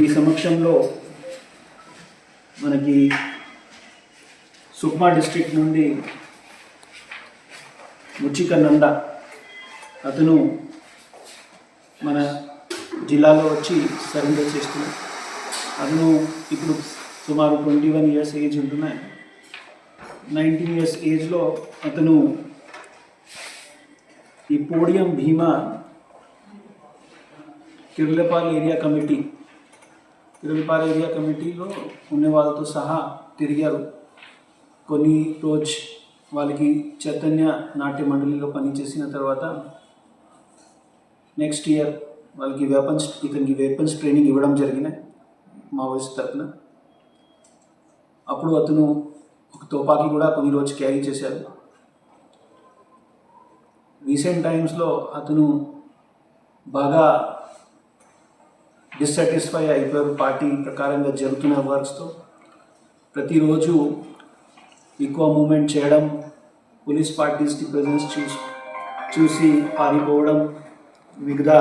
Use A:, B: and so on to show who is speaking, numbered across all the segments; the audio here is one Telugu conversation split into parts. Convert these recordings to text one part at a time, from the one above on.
A: మీ సమక్షంలో మనకి సుక్మా డిస్ట్రిక్ట్ నుండి ముచ్చిక నంద అతను మన జిల్లాలో వచ్చి సరెండర్ చేస్తున్నాడు. అతను ఇప్పుడు సుమారు ట్వంటీ వన్ ఇయర్స్ ఏజ్ ఉంటున్నాయి. నైన్టీన్ ఇయర్స్ ఏజ్లో అతను ఈ Podiyam Bhima Kirlapal area committee Kirlapal area కమిటీలో ఉన్న వాళ్ళతో సహా తిరిగారు. కొన్ని రోజు వాళ్ళకి చైతన్య నాట్య మండలిలో పనిచేసిన తర్వాత నెక్స్ట్ ఇయర్ వాళ్ళకి వెపన్స్ ఇతనికి వెపన్స్ ట్రైనింగ్ ఇవ్వడం జరిగినాయి మావోయిస్ట్ తరఫున అప్పుడు అతను ఒక తుపాకీ కూడా కొన్ని రోజు క్యారీ చేశారు. రీసెంట్ టైమ్స్లో అతను బాగా డిస్సాటిస్ఫై అయిపోయారు. పార్టీ ప్రకారంగా జరుగుతున్న వర్క్స్తో ప్రతిరోజు ఎక్కువ మూమెంట్ చేయడం పోలీస్ పార్టీస్కి ప్రజెన్స్ చూసి చూసి పారిపోవడం మిగతా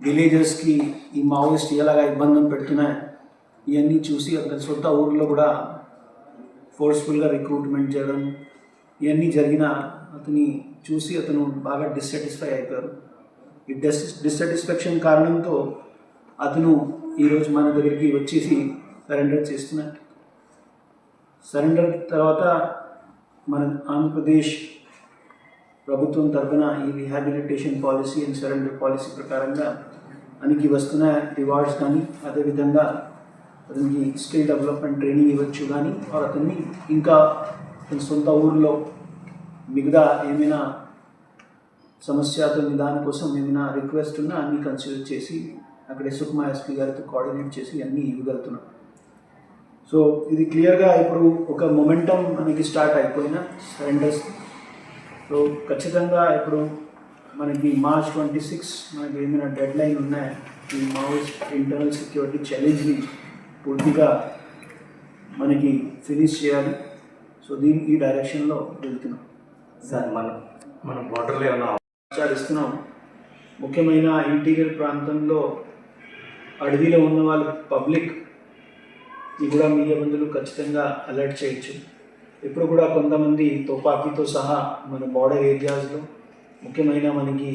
A: విలేజెస్కి ఈ మావోయిస్ట్ ఎలాగా ఇబ్బంది పెడుతున్నాయి ఇవన్నీ చూసి అతని సొంత ఊర్లో కూడా ఫోర్స్ఫుల్గా రిక్రూట్మెంట్ చేయడం ఇవన్నీ జరిగిన అతని చూసి అతను బాగా డిస్సాటిస్ఫై అయిపోయారు. ఈ డిస్ డిస్సాటిస్ఫాక్షన్ కారణంతో అతను ఈరోజు మన దగ్గరికి వచ్చేసి సరెండర్ చేస్తున్నాడు సరెండర్ తర్వాత మన ఆంధ్రప్రదేశ్ ప్రభుత్వం తరఫున ఈ rehabilitation policy and surrender policy ప్రకారంగా అనికి వస్తున్న రివార్డ్స్ కానీ అదేవిధంగా అతనికి స్కిల్ డెవలప్మెంట్ ట్రైనింగ్ ఇవ్వచ్చు కానీ అతన్ని ఇంకా సొంత ఊరిలో మిగతా ఏమైనా సమస్య అతని మేము నా రిక్వెస్ట్ ఉన్న అన్ని కన్సిడర్ చేసి అక్కడే సుకుమా ఎస్పీ గారితో కోఆర్డినేట్ చేసి అన్నీ ఇవ్వగలుగుతున్నాం. సో ఇది క్లియర్గా ఇప్పుడు ఒక మొమెంటం మనకి స్టార్ట్ అయిపోయిన సరెండర్స్ సో ఖచ్చితంగా ఇప్పుడు మనకి మార్చ్ ట్వంటీ సిక్స్ మనకి ఏమైనా డెడ్ లైన్ ఉన్నాయి ఈ మావోయిస్ట్ ఇంటర్నల్ సెక్యూరిటీ ఛాలెంజ్ని పూర్తిగా మనకి ఫినిష్ చేయాలి. సో దీని ఈ డైరెక్షన్లో వెళ్తున్నాం.
B: సార్ మనం మన బార్డర్లో ఏమైనా
A: ఆచరిస్తున్నాం ముఖ్యమైన ఇంటీరియర్ ప్రాంతంలో అడవిలో ఉన్న వాళ్ళ పబ్లిక్ ఇది కూడా మీడియా బంధువులు ఖచ్చితంగా అలర్ట్ చేయొచ్చు. ఇప్పుడు కూడా కొంతమంది తుపాకీతో సహా మన బార్డర్ ఏరియాస్లో ముఖ్యమైన మనకి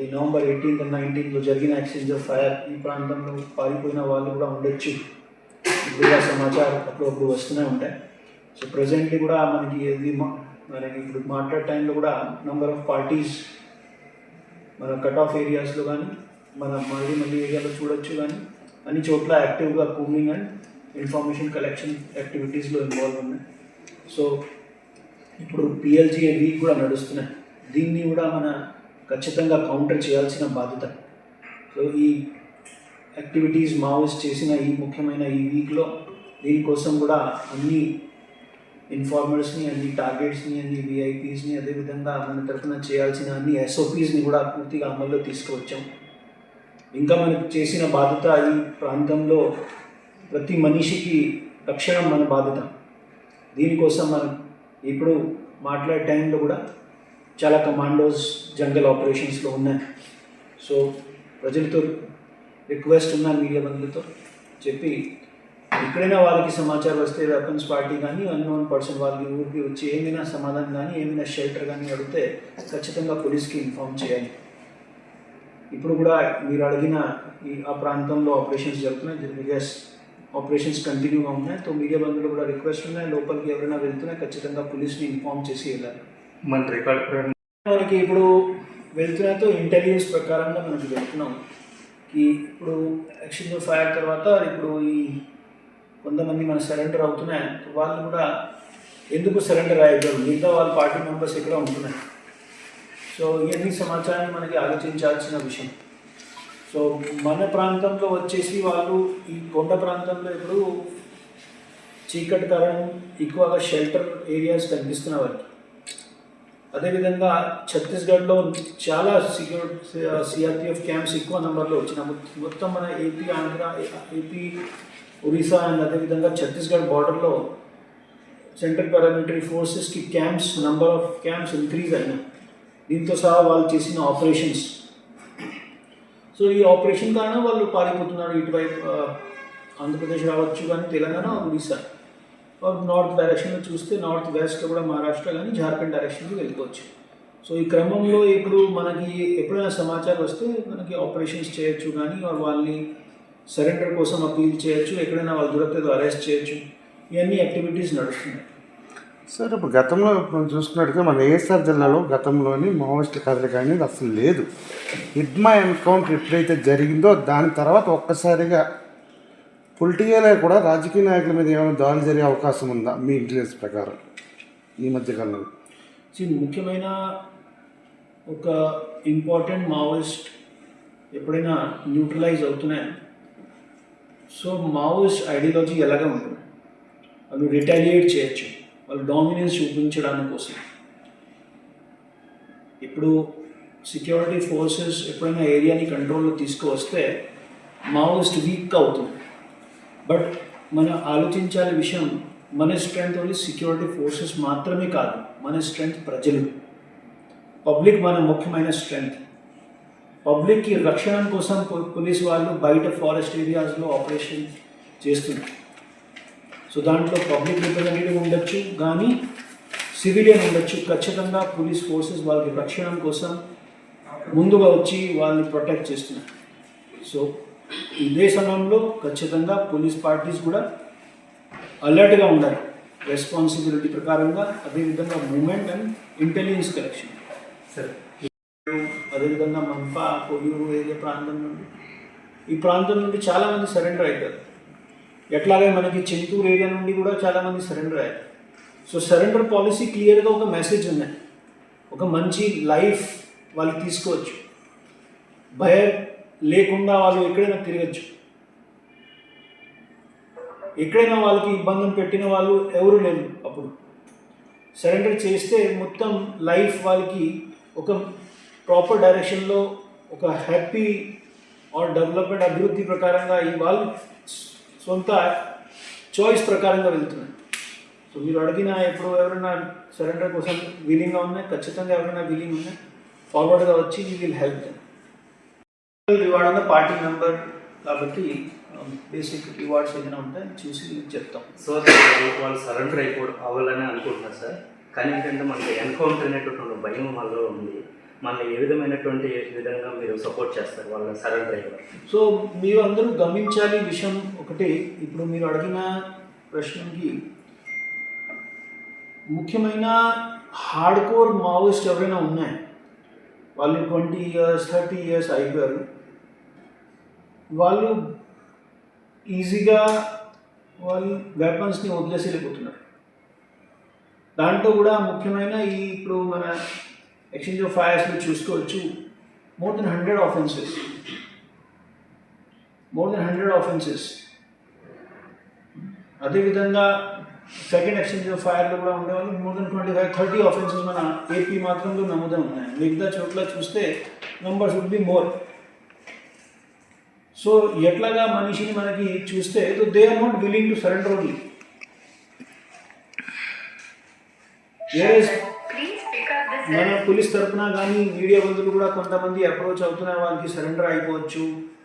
A: ఈ నవంబర్ ఎయిటీన్త్ అండ్ నైన్టీన్త్లో జరిగిన యాక్సిడెంట్ ఆఫ్ ఫైర్ ఈ ప్రాంతంలో పారిపోయిన వాళ్ళు కూడా ఉండొచ్చు. ఇప్పుడు కూడా సమాచారం అప్పుడప్పుడు వస్తూనే ఉంటాయి. సో ప్రజెంట్లీ కూడా మనకి మరి ఇప్పుడు మాట్లాడే టైంలో కూడా నంబర్ ఆఫ్ పార్టీస్ మన కట్ ఆఫ్ ఏరియాస్లో కానీ మన మళ్ళీ మళ్ళీ ఏరియాలో చూడొచ్చు కానీ అన్ని చోట్ల యాక్టివ్గా కూమింగ్ అండ్ ఇన్ఫర్మేషన్ కలెక్షన్ యాక్టివిటీస్లో ఇన్వాల్వ్ ఉన్నాయి. సో ఇప్పుడు పిఎల్జీ వీక్ కూడా నడుస్తున్నాయి. దీన్ని కూడా మన ఖచ్చితంగా కౌంటర్ చేయాల్సిన బాధ్యత. సో ఈ యాక్టివిటీస్ మావోస్ చేసిన ఈ ముఖ్యమైన ఈ వీక్లో దీనికోసం కూడా అన్ని ఇన్ఫార్మర్స్ని అన్ని టార్గెట్స్ని అన్ని విఐపీస్ని అదేవిధంగా మన తరఫున చేయాల్సిన అన్ని ఎస్ఓపీస్ని కూడా పూర్తిగా అమల్లో తీసుకువచ్చాం. ఇంకా మనకు చేసిన బాధ్యత ఈ ప్రాంతంలో ప్రతి మనిషికి రక్షణ మన బాధ్యత. దీనికోసం మనం ఇప్పుడు మాట్లాడే టైంలో కూడా చాలా కమాండోస్ జంగల్ ఆపరేషన్స్లో ఉన్నాయి. సో ప్రజలతో రిక్వెస్ట్ ఉన్న మీడియా బంధులతో చెప్పి ఎక్కడైనా వాళ్ళకి సమాచారం వస్తే వెపన్స్ పార్టీ కానీ అన్నోన్ పర్సన్ వాళ్ళకి ఊరికి వచ్చి ఏమైనా సమాధానం కానీ ఏమైనా షెల్టర్ కానీ అడిగితే ఖచ్చితంగా పోలీస్కి ఇన్ఫామ్ చేయాలి. ఇప్పుడు కూడా మీరు అడిగిన ఈ ఆ ప్రాంతంలో ఆపరేషన్స్ జరుగుతున్నాయి. ఎస్ ఆపరేషన్స్ కంటిన్యూగా ఉన్నాయి తో మీడియా బంధువులు కూడా రిక్వెస్ట్ ఉన్నాయి. లోపలికి ఎవరైనా వెళ్తున్నా ఖచ్చితంగా పోలీస్ని ఇన్ఫామ్ చేసి వెళ్ళాలి.
B: మన రికార్డ్
A: మనకి ఇప్పుడు వెళ్తున్నతో ఇంటెలిజెన్స్ ప్రకారంగా మనకి వెళ్తున్నాం. ఈ ఇప్పుడు యాక్షన్ ఫైర్ తర్వాత ఇప్పుడు ఈ కొంతమంది మన సరెండర్ అవుతున్నాయి. వాళ్ళు కూడా ఎందుకు సరెండర్ అయ్యారు మిగతా వాళ్ళ పార్టీ మెంబర్స్ ఇక్కడ ఉంటున్నాయి. సో ఇవన్నీ సమాచారాన్ని మనకి ఆలోచించాల్సిన విషయం. సో మన ప్రాంతంలో వచ్చేసి వాళ్ళు ఈ కొండ ప్రాంతంలో ఇప్పుడు చీకటి కారణం ఎక్కువగా షెల్టర్ ఏరియాస్ కనిపిస్తున్న వారికి అదేవిధంగా ఛత్తీస్గఢ్లో చాలా సెక్యూర్ సిఆర్పిఎఫ్ క్యాంప్స్ ఎక్కువ నెంబర్లో వచ్చిన మొత్తం మన AP Andhra AP Orissa and అదేవిధంగా ఛత్తీస్గఢ్ బార్డర్లో central paramilitary ఫోర్సెస్కి camps number of camps increase అయినాయి. దీంతో సహా వాళ్ళు చేసిన ఆపరేషన్స్. సో ఈ ఆపరేషన్ కారణం వాళ్ళు పారిపోతున్నారు ఇటువైపు ఆంధ్రప్రదేశ్ రావచ్చు కానీ తెలంగాణ ఒడిశా నార్త్ డైరెక్షన్లో చూస్తే నార్త్ వెస్ట్లో కూడా మహారాష్ట్ర కానీ జార్ఖండ్ డైరెక్షన్కి వెళ్ళిపోవచ్చు. సో ఈ క్రమంలో ఇప్పుడు మనకి ఎప్పుడైనా సమాచారం వస్తే మనకి ఆపరేషన్స్ చేయొచ్చు కానీ వాళ్ళని సరెండర్ కోసం అపీల్ చేయొచ్చు ఎక్కడైనా వాళ్ళు దొరికితే అరెస్ట్ చేయొచ్చు. ఇవన్నీ యాక్టివిటీస్ నడుస్తున్నాయి.
C: సార్ ఇప్పుడు గతంలో ఇప్పుడు చూసుకున్నట్టుగా మన ఏఎస్ఆర్ జిల్లాలో గతంలోని మావోయిస్టుల కదలిక అనేది అసలు లేదు. హిడ్మా ఎన్కౌంటర్ ఎప్పుడైతే జరిగిందో దాని తర్వాత ఒక్కసారిగా పొలిటికల్ కూడా రాజకీయ నాయకుల మీద ఏమైనా దాడి జరిగే అవకాశం ఉందా మీ ఇంటెలిజెన్స్ ప్రకారం ఈ మధ్యకాలంలో
A: See, ముఖ్యమైన ఒక ఇంపార్టెంట్ మావోయిస్ట్ ఎప్పుడైనా న్యూట్రలైజ్ అవుతున్నాయి? సో మావోయిస్ట్ ఐడియాలజీ ఎలాగా ఉంటుంది వాళ్ళు రిటాలియేట్ చేయొచ్చు. వాళ్ళు డామినెన్స్ చూపించడానికి కోసం. ఇప్పుడు సెక్యూరిటీ ఫోర్సెస్ ఎప్పుడైనా ఏరియాని కంట్రోల్లో తీసుకువస్తే మావోయిస్ట్ వీక్ అవుతుంది. బట్ మనం ఆలోచించాలి విషయం మన స్ట్రెంగ్త్ ఓన్లీ సెక్యూరిటీ ఫోర్సెస్ మాత్రమే కాదు మన స్ట్రెంగ్త్ ప్రజలు. పబ్లిక్ మన ముఖ్యమైన స్ట్రెంగ్త్ పబ్లిక్కి రక్షణ కోసం పోలీస్ వాళ్ళు బయట ఫారెస్ట్ ఏరియాస్లో ఆపరేషన్ చేస్తున్నారు. సో దాంట్లో పబ్లిక్ రిప్రజెంటేటివ్ ఉండొచ్చు కానీ సివిలియన్ ఉండొచ్చు. ఖచ్చితంగా పోలీస్ ఫోర్సెస్ వాళ్ళకి రక్షణ కోసం ముందుగా వచ్చి వాళ్ళని ప్రొటెక్ట్ చేస్తున్నారు. సో ఇదే సమయంలో ఖచ్చితంగా పోలీస్ పార్టీస్ కూడా అలర్ట్గా ఉండాలి. రెస్పాన్సిబిలిటీ ప్రకారంగా అదేవిధంగా మూమెంట్ అండ్ ఇంటెలిజెన్స్ కలెక్షన్
B: సరే
A: అదేవిధంగా మంప కొయ్యూరు ఏరియా ప్రాంతం నుండి. ఈ ప్రాంతం నుండి చాలామంది సరెండర్ అవుతారు. ఎట్లాగే మనకి చింతూరు ఏరియా నుండి కూడా చాలామంది సరెండర్ అయ్యారు. సో సరెండర్ పాలసీ క్లియర్గా ఒక మెసేజ్ ఉన్నాయి ఒక మంచి లైఫ్ వాళ్ళు తీసుకోవచ్చు. భయం లేకుండా వాళ్ళు ఎక్కడైనా తిరగచ్చు. ఎక్కడైనా వాళ్ళకి ఇబ్బంది పెట్టిన వాళ్ళు ఎవరు లేరు అప్పుడు. సరెండర్ చేస్తే మొత్తం లైఫ్ వాళ్ళకి ఒక ప్రాపర్ డైరెక్షన్లో ఒక హ్యాపీ ఆర్ డెవలప్మెంట్ అభివృద్ధి ప్రకారంగా ఈ వాళ్ళు సొంత చాయిస్ ప్రకారంగా వెళ్తున్నారు సో మీరు అడిగిన ఇప్పుడు ఎవరైనా సరెండర్ కోసం వీలింగ్గా ఉన్నాయి ఖచ్చితంగా ఎవరైనా వీలింగ్ ఉన్నాయి ఫార్వర్డ్గా వచ్చి you will help them reward ఉన్న పార్టీ మెంబర్ కాబట్టి um, బేసిక్ రివార్డ్స్ ఏదైనా ఉంటాయి చూసి చెప్తాం.
B: సో వాళ్ళు సరెండర్ అయిపోవడం అవ్వాలని అనుకుంటున్నారు సార్. కానీ ఏంటంటే మనకి ఎన్కౌంటర్ అనేటటువంటి భయం వాళ్ళలో ఉంది. మనల్ని ఏ విధమైనటువంటి విధంగా మీరు సపోర్ట్ చేస్తారు వాళ్ళని సరెండర్ అయ్యారు
A: సో మీరు అందరూ గమనించాలి విషయం ఒకటి. ఇప్పుడు మీరు అడిగిన ప్రశ్నకి ముఖ్యమైన హార్డ్ కోర్ మావోయిస్ట్ ఎవరైనా ఉన్నాయి? వాళ్ళు ట్వంటీ ఇయర్స్ థర్టీ ఇయర్స్ అయిపోయారు. వాళ్ళు ఈజీగా వాళ్ళు వెపన్స్ని వదిలేసి వెళ్ళిపోతున్నారు. దాంట్లో కూడా ముఖ్యమైన ఈ ఇప్పుడు మన ఎక్స్చేంజ్ ఆఫ్ ఫైర్స్లో చూసుకోవచ్చు more than hundred offences more than hundred offences అదేవిధంగా సెకండ్ ఎక్స్చేంజ్ ఆఫ్ ఫైర్లో కూడా ఉండేవాళ్ళు more than twenty five thirty offences మన ఏపీ మాత్రంలో నమోదై ఉన్నాయి మిగతా చోట్ల చూస్తే numbers would be more so ఎట్లాగా మనిషిని మనకి చూస్తే they are not willing to surrender only మన పోలీస్ తరఫున కానీ మీడియా బంధువులు కూడా కొంతమంది అప్రోచ్ అవుతున్నారు వాళ్ళకి సరెండర్ అయిపోవచ్చు.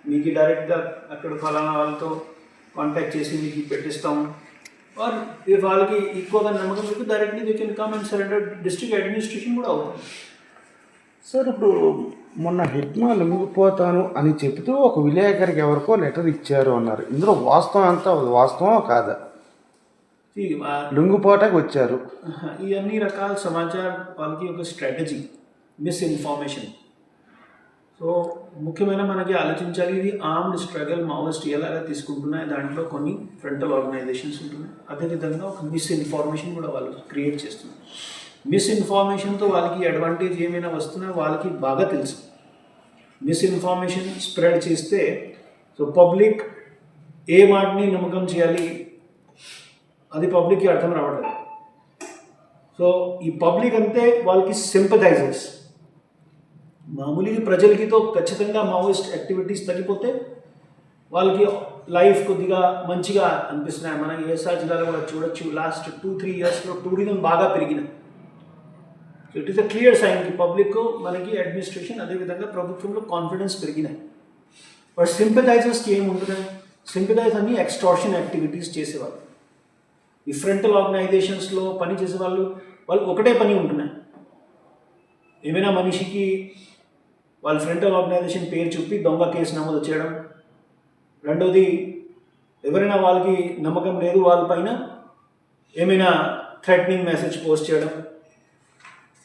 A: మీకు డైరెక్ట్గా అక్కడ ఫలానా వాళ్ళతో కాంటాక్ట్ చేసి మీకు పెట్టిస్తాం. ఆర్ ఇఫ్ వాళ్ళకి ఎక్కువగా నమ్మకం మీకు directly they can come and surrender district administration కూడా అవుతుంది.
C: సార్ ఇప్పుడు మొన్న హెడ్మా లొంగిపోతాను అని చెబుతూ ఒక విలేకరికి ఎవరికో లెటర్ ఇచ్చారు అన్నారు. ఇందులో వాస్తవం ఎంత వాస్తవం కాదా? లొంగిపోటానికి వచ్చారు.
A: ఈ అన్ని రకాల సమాచారం వాళ్ళకి ఒక స్ట్రాటజీ మిస్ఇన్ఫర్మేషన్ సో ముఖ్యమైన మనకి ఆలోచించాలి ఇది ఆర్మ్డ్ స్ట్రగల్ మావోయిస్ట్ ఎలాగా తీసుకుంటున్నాయి దాంట్లో కొన్ని ఫ్రంటల్ ఆర్గనైజేషన్స్ ఉంటున్నాయి. అదేవిధంగా ఒక మిస్ఇన్ఫర్మేషన్ కూడా వాళ్ళు క్రియేట్ చేస్తున్నారు. మిస్ఇన్ఫర్మేషన్తో వాళ్ళకి అడ్వాంటేజ్ ఏమైనా వస్తున్నా వాళ్ళకి బాగా తెలుసు. మిస్ఇన్ఫర్మేషన్ స్ప్రెడ్ చేస్తే సో పబ్లిక్ ఏ మాటని నమ్మకం చేయాలి అది పబ్లిక్కి అర్థం రావట్లేదు. సో ఈ పబ్లిక్ అంతే వాళ్ళకి సింపథైజర్స్ మామూలుగా ప్రజలకితో ఖచ్చితంగా మావోయిస్ట్ యాక్టివిటీస్ తగ్గిపోతే వాళ్ళకి లైఫ్ కొద్దిగా మంచిగా అనిపిస్తున్నాయి. మనం ఏఎస్ఆర్ జిల్లాలో కూడా చూడొచ్చు. లాస్ట్ టూ త్రీ ఇయర్స్లో టూరిజం బాగా పెరిగినాయి so it is a clear సైన్కి public మనకి అడ్మినిస్ట్రేషన్ అదేవిధంగా ప్రభుత్వంలో కాన్ఫిడెన్స్ పెరిగినాయి. బట్ సింపథైజర్స్కి ఏముంటుంది సింపథైజ్ అన్ని ఎక్స్టార్షన్ యాక్టివిటీస్ చేసేవాళ్ళు. ఈ ఆర్గనైజేషన్స్లో పని చేసే వాళ్ళు వాళ్ళు ఒకటే పని ఉంటున్నాయి. ఏమైనా మనిషికి వాళ్ళ ఫ్రంటల్ ఆర్గనైజేషన్ పేరు చెప్పి దొంగ కేసు నమోదు చేయడం రెండోది ఎవరైనా వాళ్ళకి నమ్మకం లేదు వాళ్ళ పైన ఏమైనా థ్రెటనింగ్ మెసేజ్ పోస్ట్ చేయడం.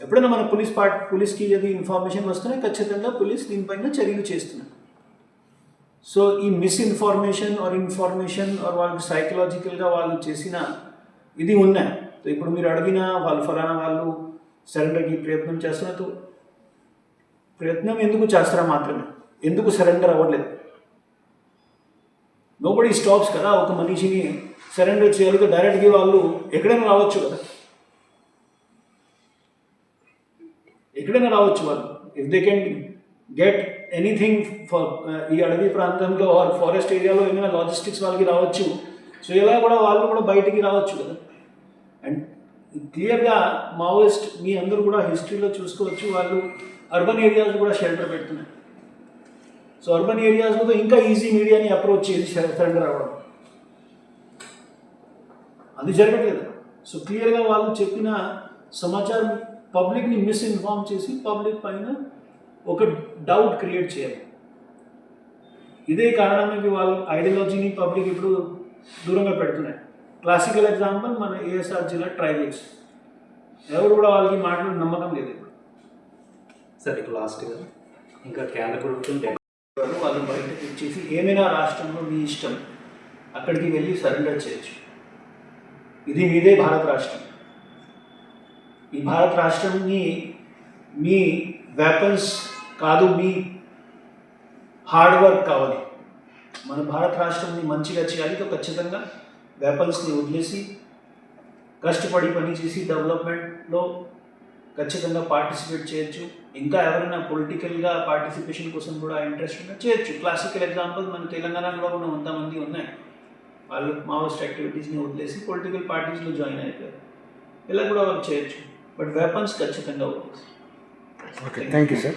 A: ఎప్పుడైనా మన పోలీస్ పార్ట్ పోలీస్కి ఏది ఇన్ఫర్మేషన్ వస్తున్నాయి ఖచ్చితంగా పోలీస్ దీనిపైన చర్యలు చేస్తున్నారు. సో ఈ మిస్ఇన్ఫర్మేషన్ ఆర్ ఇన్ఫర్మేషన్ ఆర్ వాళ్ళకి సైకలాజికల్గా వాళ్ళు చేసిన ఇది ఉన్నాయి ఇప్పుడు మీరు అడిగిన వాళ్ళు ఫలానా వాళ్ళు సరెండర్కి ప్రయత్నం చేస్తున్నట్టు. ప్రయత్నం ఎందుకు చేస్తారా మాత్రమే? ఎందుకు సరెండర్ అవ్వట్లేదు? నోబడి స్టాప్స్ కదా ఒక మనిషిని సరెండర్ చేయాలి డైరెక్ట్గా వాళ్ళు ఎక్కడైనా రావచ్చు కదా. ఎక్కడైనా రావచ్చు వాళ్ళు. If they can get anything for ఈ అడవి ప్రాంతంలో ఆర్ ఫారెస్ట్ ఏరియాలో ఏమైనా లాజిస్టిక్స్ వాళ్ళకి రావచ్చు సో ఇలా కూడా వాళ్ళు కూడా బయటికి రావచ్చు కదా. అండ్ క్లియర్గా మావోయిస్ట్ మీ అందరూ కూడా హిస్టరీలో చూసుకోవచ్చు వాళ్ళు అర్బన్ ఏరియాస్ కూడా షెల్టర్ పెడుతున్నారు. సో అర్బన్ ఏరియాస్లో ఇంకా ఈజీ మీడియాని అప్రోచ్ చేసి షెల్టర్ అవ్వడం అది జరగట్లేదు. సో క్లియర్గా వాళ్ళు చెప్పిన సమాచారం పబ్లిక్ని మిస్ఇన్ఫార్మ్ చేసి పబ్లిక్ పైన ఒక డౌట్ క్రియేట్ చేయాలి. ఇదే కారణానికి వాళ్ళు ఐడియాలజీని పబ్లిక్ ఇప్పుడు దూరంగా పెడుతున్నాయి. క్లాసికల్ ఎగ్జాంపుల్ మన ఏఎస్ఆర్ జిల్లా ట్రైబల్స్ ఎవరు కూడా వాళ్ళకి మాట్లాడే నమ్మకం లేదు ఇప్పుడు.
B: సార్ ఇక లాస్ట్గా ఇంకా కేంద్ర ప్రభుత్వం
A: వాళ్ళు బయటకు ఇచ్చేసి ఏమైనా రాష్ట్రంలో మీ ఇష్టం అక్కడికి వెళ్ళి సరెండర్ చేయొచ్చు. ఇది మీదే భారత రాష్ట్రం. ఈ భారత రాష్ట్రంని మీ వెపన్స్ కాదు మీ హార్డ్ వర్క్ కావాలి. మన భారత రాష్ట్రంని మంచిగా చేయాలి. ఖచ్చితంగా వెపన్స్ని వదిలేసి కష్టపడి పని చేసి డెవలప్మెంట్లో ఖచ్చితంగా పార్టిసిపేట్ చేయొచ్చు. ఇంకా ఎవరైనా పొలిటికల్గా పార్టిసిపేషన్ కోసం కూడా ఇంట్రెస్ట్ ఉన్నా చేయొచ్చు. క్లాసికల్ ఎగ్జాంపుల్ మన తెలంగాణలో ఉన్న కొంతమంది ఉన్నాయి. వాళ్ళు మావోస్ట్ యాక్టివిటీస్ని వదిలేసి పొలిటికల్ పార్టీస్లో జాయిన్ అయిపోయారు. ఇలా కూడా వాళ్ళు చేయొచ్చు. బట్ వెపన్స్ ఖచ్చితంగా వదిలేసి.
C: Okay thank you sir